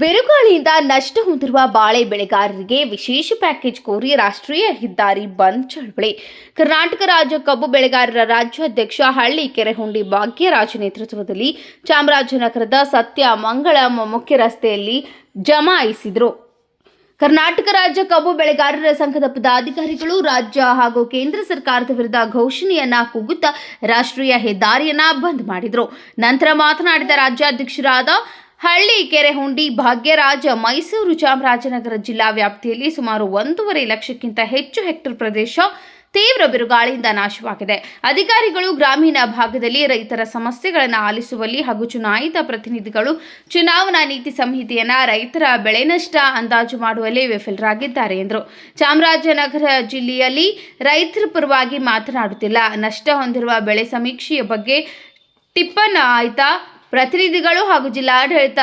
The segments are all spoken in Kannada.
ಬಿರುಗಾಳಿಯಿಂದ ನಷ್ಟ ಹೊಂದಿರುವ ಬಾಳೆ ಬೆಳೆಗಾರರಿಗೆ ವಿಶೇಷ ಪ್ಯಾಕೇಜ್ ಕೋರಿ ರಾಷ್ಟ್ರೀಯ ಹೆದ್ದಾರಿ ಬಂದ್ ಚಳವಳಿ. ಕರ್ನಾಟಕ ರಾಜ್ಯ ಕಬ್ಬು ಬೆಳೆಗಾರರ ರಾಜ್ಯಾಧ್ಯಕ್ಷ ಹಳ್ಳಿ ಕೆರೆಹುಂಡಿ ಭಾಗ್ಯರಾಜ್ ನೇತೃತ್ವದಲ್ಲಿ ಚಾಮರಾಜನಗರದ ಸತ್ಯ ಮಂಗಳ ಮುಖ್ಯ ರಸ್ತೆಯಲ್ಲಿ ಜಮಾಯಿಸಿದರು. ಕರ್ನಾಟಕ ರಾಜ್ಯ ಕಬ್ಬು ಬೆಳೆಗಾರರ ಸಂಘದ ಪದಾಧಿಕಾರಿಗಳು ರಾಜ್ಯ ಹಾಗೂ ಕೇಂದ್ರ ಸರ್ಕಾರದ ವಿರುದ್ಧ ಘೋಷಣೆಯನ್ನ ಕೂಗುತ್ತಾ ರಾಷ್ಟ್ರೀಯ ಹೆದ್ದಾರಿಯನ್ನ ಬಂದ್ ಮಾಡಿದರು. ನಂತರ ಮಾತನಾಡಿದ ರಾಜ್ಯಾಧ್ಯಕ್ಷರಾದ ಹಳ್ಳಿ ಕೆರೆಹುಂಡಿ ಭಾಗ್ಯರಾಜ ಮೈಸೂರು ಚಾಮರಾಜನಗರ ಜಿಲ್ಲಾ ವ್ಯಾಪ್ತಿಯಲ್ಲಿ ಸುಮಾರು ಒಂದೂವರೆ ಲಕ್ಷಕ್ಕಿಂತ ಹೆಚ್ಚು ಹೆಕ್ಟೇರ್ ಪ್ರದೇಶ ತೀವ್ರ ಬಿರುಗಾಳಿಯಿಂದ ನಾಶವಾಗಿದೆ. ಅಧಿಕಾರಿಗಳು ಗ್ರಾಮೀಣ ಭಾಗದಲ್ಲಿ ರೈತರ ಸಮಸ್ಯೆಗಳನ್ನು ಆಲಿಸುವಲ್ಲಿ ಹಾಗೂ ಚುನಾಯಿತ ಪ್ರತಿನಿಧಿಗಳು ಚುನಾವಣಾ ನೀತಿ ಸಂಹಿತೆಯನ್ನ ರೈತರ ಬೆಳೆ ನಷ್ಟ ಅಂದಾಜು ಮಾಡುವಲ್ಲಿ ವಿಫಲರಾಗಿದ್ದಾರೆ ಎಂದರು. ಚಾಮರಾಜನಗರ ಜಿಲ್ಲೆಯಲ್ಲಿ ರೈತರ ಪರವಾಗಿ ಮಾತನಾಡುತ್ತಿಲ್ಲ. ನಷ್ಟ ಹೊಂದಿರುವ ಬೆಳೆ ಸಮೀಕ್ಷೆಯ ಬಗ್ಗೆ ಟಿಪ್ಪನ್ ಆಯ್ತಾ ಪ್ರತಿನಿಧಿಗಳು ಹಾಗೂ ಜಿಲ್ಲಾಡಳಿತ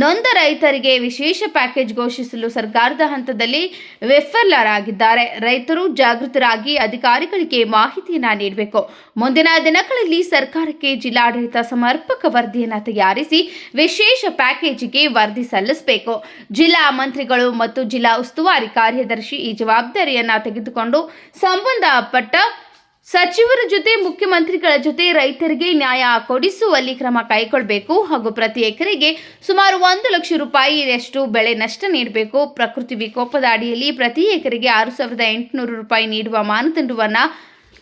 ನೊಂದ ರೈತರಿಗೆ ವಿಶೇಷ ಪ್ಯಾಕೇಜ್ ಘೋಷಿಸಲು ಸರ್ಕಾರದ ಹಂತದಲ್ಲಿ ವಿಫಲರಾಗಿದ್ದಾರೆ. ರೈತರು ಜಾಗೃತರಾಗಿ ಅಧಿಕಾರಿಗಳಿಗೆ ಮಾಹಿತಿಯನ್ನು ನೀಡಬೇಕು. ಮುಂದಿನ ದಿನಗಳಲ್ಲಿ ಸರ್ಕಾರಕ್ಕೆ ಜಿಲ್ಲಾಡಳಿತ ಸಮರ್ಪಕ ವರದಿಯನ್ನು ತಯಾರಿಸಿ ವಿಶೇಷ ಪ್ಯಾಕೇಜ್ಗೆ ವರದಿ ಸಲ್ಲಿಸಬೇಕು. ಜಿಲ್ಲಾ ಮಂತ್ರಿಗಳು ಮತ್ತು ಜಿಲ್ಲಾ ಉಸ್ತುವಾರಿ ಕಾರ್ಯದರ್ಶಿ ಈ ಜವಾಬ್ದಾರಿಯನ್ನು ತೆಗೆದುಕೊಂಡು ಸಂಬಂಧಪಟ್ಟ ಸಚಿವರ ಜೊತೆ ಮುಖ್ಯಮಂತ್ರಿಗಳ ಜೊತೆ ರೈತರಿಗೆ ನ್ಯಾಯ ಕೊಡಿಸುವಲ್ಲಿ ಕ್ರಮ ಕೈಗೊಳ್ಳಬೇಕು ಹಾಗೂ ಪ್ರತಿ ಎಕರೆಗೆ ಸುಮಾರು ಒಂದು ಲಕ್ಷ ರೂಪಾಯಿಯಷ್ಟು ಬೆಳೆ ನಷ್ಟ ನೀಡಬೇಕು. ಪ್ರಕೃತಿ ವಿಕೋಪದ ಅಡಿಯಲ್ಲಿ ಪ್ರತಿ ಎಕರೆಗೆ ಆರು ಸಾವಿರದ ಎಂಟುನೂರು ರೂಪಾಯಿ ನೀಡುವ ಮಾನದಂಡವನ್ನು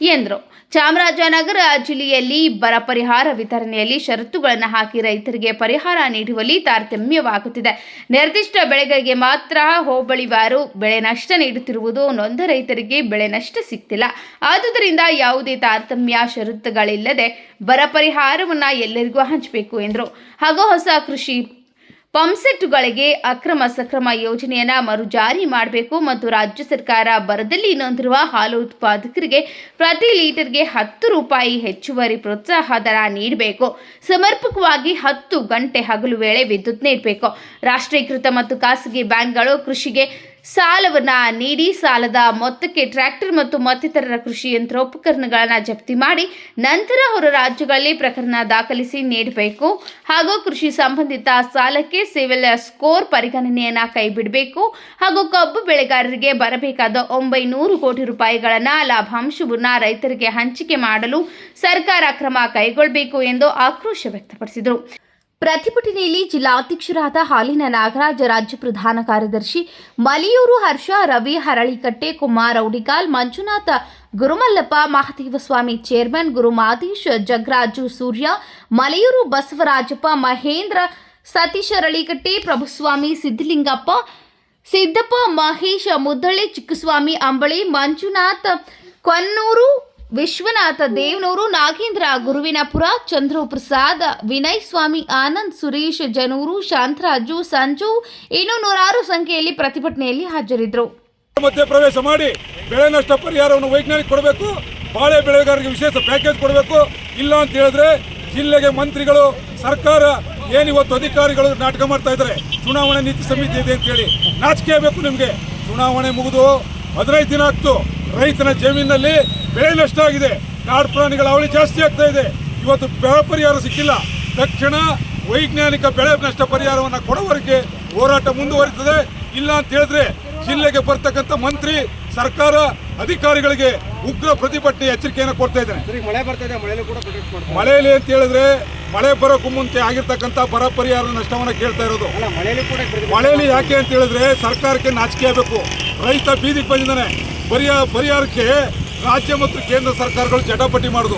ಎಂದರು. ಚಾಮರಾಜನಗರ ಜಿಲ್ಲೆಯಲ್ಲಿ ಬರ ಪರಿಹಾರ ವಿತರಣೆಯಲ್ಲಿ ಷರತ್ತುಗಳನ್ನು ಹಾಕಿ ರೈತರಿಗೆ ಪರಿಹಾರ ನೀಡುವಲ್ಲಿ ತಾರತಮ್ಯವಾಗುತ್ತಿದೆ. ನಿರ್ದಿಷ್ಟ ಬೆಳೆಗಳಿಗೆ ಮಾತ್ರ ಹೋಬಳಿವಾರು ಬೆಳೆ ನಷ್ಟ ನೀಡುತ್ತಿರುವುದು ನೊಂದ ರೈತರಿಗೆ ಬೆಳೆ ನಷ್ಟ ಸಿಗ್ತಿಲ್ಲ. ಆದುದರಿಂದ ಯಾವುದೇ ತಾರತಮ್ಯ ಷರತ್ತುಗಳಿಲ್ಲದೆ ಬರ ಪರಿಹಾರವನ್ನು ಎಲ್ಲರಿಗೂ ಹಂಚಬೇಕು ಎಂದರು. ಹಾಗೂ ಹೊಸ ಕೃಷಿ ಪಂಪ್ಸೆಟ್ಗಳಿಗೆ ಅಕ್ರಮ ಸಕ್ರಮ ಯೋಜನೆಯನ್ನು ಮರು ಜಾರಿ ಮಾಡಬೇಕು ಮತ್ತು ರಾಜ್ಯ ಸರ್ಕಾರ ಬರದಲ್ಲಿ ನೊಂದಿರುವ ಹಾಲು ಉತ್ಪಾದಕರಿಗೆ ಪ್ರತಿ ಲೀಟರ್ಗೆ ಹತ್ತು ರೂಪಾಯಿ ಹೆಚ್ಚುವರಿ ಪ್ರೋತ್ಸಾಹ ದರ ನೀಡಬೇಕು. ಸಮರ್ಪಕವಾಗಿ ಹತ್ತು ಗಂಟೆ ಹಗಲು ವೇಳೆ ವಿದ್ಯುತ್ ನೀಡಬೇಕು. ರಾಷ್ಟ್ರೀಕೃತ ಮತ್ತು ಖಾಸಗಿ ಬ್ಯಾಂಕ್ಗಳು ಕೃಷಿಗೆ ಸಾಲವನ್ನ ನೀಡಿ ಸಾಲದ ಮೊತ್ತಕ್ಕೆ ಟ್ರ್ಯಾಕ್ಟರ್ ಮತ್ತು ಮತ್ತಿತರರ ಕೃಷಿ ಯಂತ್ರೋಪಕರಣಗಳನ್ನು ಜಪ್ತಿ ಮಾಡಿ ನಂತರ ಹೊರ ರಾಜ್ಯಗಳಲ್ಲಿ ಪ್ರಕರಣ ದಾಖಲಿಸಿ ನೀಡಬೇಕು. ಹಾಗೂ ಕೃಷಿ ಸಂಬಂಧಿತ ಸಾಲಕ್ಕೆ ಸಿವಿಲ್ ಸ್ಕೋರ್ ಪರಿಗಣನೆಯನ್ನು ಕೈಬಿಡಬೇಕು. ಹಾಗೂ ಕಬ್ಬು ಬೆಳೆಗಾರರಿಗೆ ಬರಬೇಕಾದ ಒಂಬೈನೂರು ಕೋಟಿ ರೂಪಾಯಿಗಳನ್ನು ಲಾಭಾಂಶವನ್ನ ರೈತರಿಗೆ ಹಂಚಿಕೆ ಮಾಡಲು ಸರ್ಕಾರ ಕ್ರಮ ಕೈಗೊಳ್ಳಬೇಕು ಎಂದು ಆಕ್ರೋಶ ವ್ಯಕ್ತಪಡಿಸಿದರು. ಪ್ರತಿಭಟನೆಯಲ್ಲಿ ಜಿಲ್ಲಾಧ್ಯಕ್ಷರಾದ ಹಾಲಿನ ನಾಗರಾಜ, ರಾಜ್ಯ ಪ್ರಧಾನ ಕಾರ್ಯದರ್ಶಿ ಮಲಿಯೂರು ಹರ್ಷ, ರವಿ ಹರಳಿಕಟ್ಟೆ, ಕುಮಾರ್ ಔಡಿಗಾಲ್, ಮಂಜುನಾಥ ಗುರುಮಲ್ಲಪ್ಪ ಮಹದೇವಸ್ವಾಮಿ ಚೇರ್ಮನ್ ಗುರು ಮಾದೇಶ್, ಜಗರಾಜು ಸೂರ್ಯ, ಮಲೆಯೂರು ಬಸವರಾಜಪ್ಪ, ಮಹೇಂದ್ರ ಸತೀಶ್ ಅರಳಿಕಟ್ಟೆ ಪ್ರಭುಸ್ವಾಮಿ ಸಿದ್ದಲಿಂಗಪ್ಪ ಸಿದ್ದಪ್ಪ ಮಹೇಶ ಮುದ್ದಳೆ ಚಿಕ್ಕಸ್ವಾಮಿ ಅಂಬಳಿ, ಮಂಜುನಾಥ್ ಕೊನ್ನೂರು ವಿಶ್ವನಾಥ ದೇವನೂರು, ನಾಗೇಂದ್ರ, ಗುರುವಿನಪುರ ಚಂದ್ರು ಪ್ರಸಾದ್ ವಿನಯ್ ಸ್ವಾಮಿ ಆನಂದ್, ಸುರೇಶ್, ಜನೂರು, ಶಾಂತರಾಜು, ಸಂಜು ಇನ್ನೂ ನೂರಾರು ಸಂಖ್ಯೆಯಲ್ಲಿ ಪ್ರತಿಭಟನೆಯಲ್ಲಿ ಹಾಜರಿದ್ದರು. ಮಧ್ಯ ಪ್ರವೇಶ ಮಾಡಿ ಬೆಳೆ ನಷ್ಟ ಪರಿಹಾರವನ್ನು ವೈಜ್ಞಾನಿಕ ಕೊಡಬೇಕು, ಬಾಳೆ ಬೆಳೆಗಾರರಿಗೆ ವಿಶೇಷ ಪ್ಯಾಕೇಜ್ ಕೊಡಬೇಕು. ಇಲ್ಲ ಅಂತ ಹೇಳಿದ್ರೆ ಜಿಲ್ಲೆಗೆ ಮಂತ್ರಿಗಳು, ಸರ್ಕಾರ ಏನಿವತ್ತು ಅಧಿಕಾರಿಗಳು ನಾಟಕ ಮಾಡ್ತಾ ಇದ್ದಾರೆ? ಚುನಾವಣೆ ನೀತಿ ಸಮಿತಿ ಇದೆ ಅಂತ ಹೇಳಿ ನಾಚಿಕೆ ಬೇಕು ನಿಮಗೆ. ಚುನಾವಣೆ ಮುಗಿದು ಹದಿನೈದು ದಿನ ಆಗ್ತು. ರೈತನ ಜಮೀನಲ್ಲಿ ಬೆಳೆ ನಷ್ಟ ಆಗಿದೆ. ಕಾಡು ಪ್ರಾಣಿಗಳ ಅವಳಿ ಜಾಸ್ತಿ ಆಗ್ತಾ ಇದೆ. ಇವತ್ತು ಬೆಳೆ ಪರಿಹಾರ ಸಿಕ್ಕಿಲ್ಲ. ತಕ್ಷಣ ವೈಜ್ಞಾನಿಕ ಬೆಳೆ ನಷ್ಟ ಪರಿಹಾರವನ್ನು ಕೊಡುವವರೆಗೆ ಹೋರಾಟ ಮುಂದುವರಿತದೆ. ಇಲ್ಲ ಅಂತ ಹೇಳಿದ್ರೆ ಜಿಲ್ಲೆಗೆ ಬರ್ತಕ್ಕಂಥ ಮಂತ್ರಿ ಸರ್ಕಾರ ಅಧಿಕಾರಿಗಳಿಗೆ ಉಗ್ರ ಪ್ರತಿಭಟನೆ ಎಚ್ಚರಿಕೆಯನ್ನು ಕೊಡ್ತಾ ಇದ್ದೇನೆ. ಮಳೆಯಲ್ಲಿ ಅಂತ ಹೇಳಿದ್ರೆ ಮಳೆ ಬರೋಕ್ಕೂ ಮುಂಚೆ ಆಗಿರ್ತಕ್ಕಂಥ ಬರ ಪರಿಹಾರ ನಷ್ಟವನ್ನು ಕೇಳ್ತಾ ಇರೋದು. ಮಳೆಯಲ್ಲಿ ಯಾಕೆ ಅಂತ ಹೇಳಿದ್ರೆ ಸರ್ಕಾರಕ್ಕೆ ನಾಚಿಕೆ ಆಗಬೇಕು. ರೈತ ಬೀದಿಗೆ ಬಂದಿದ್ದಾನೆ. ಪರಿಹಾರ ಪರಿಹಾರಕ್ಕೆ ರಾಜ್ಯ ಮತ್ತು ಕೇಂದ್ರ ಸರ್ಕಾರಗಳು ಜಟಾಪಟಿ ಮಾಡುದು.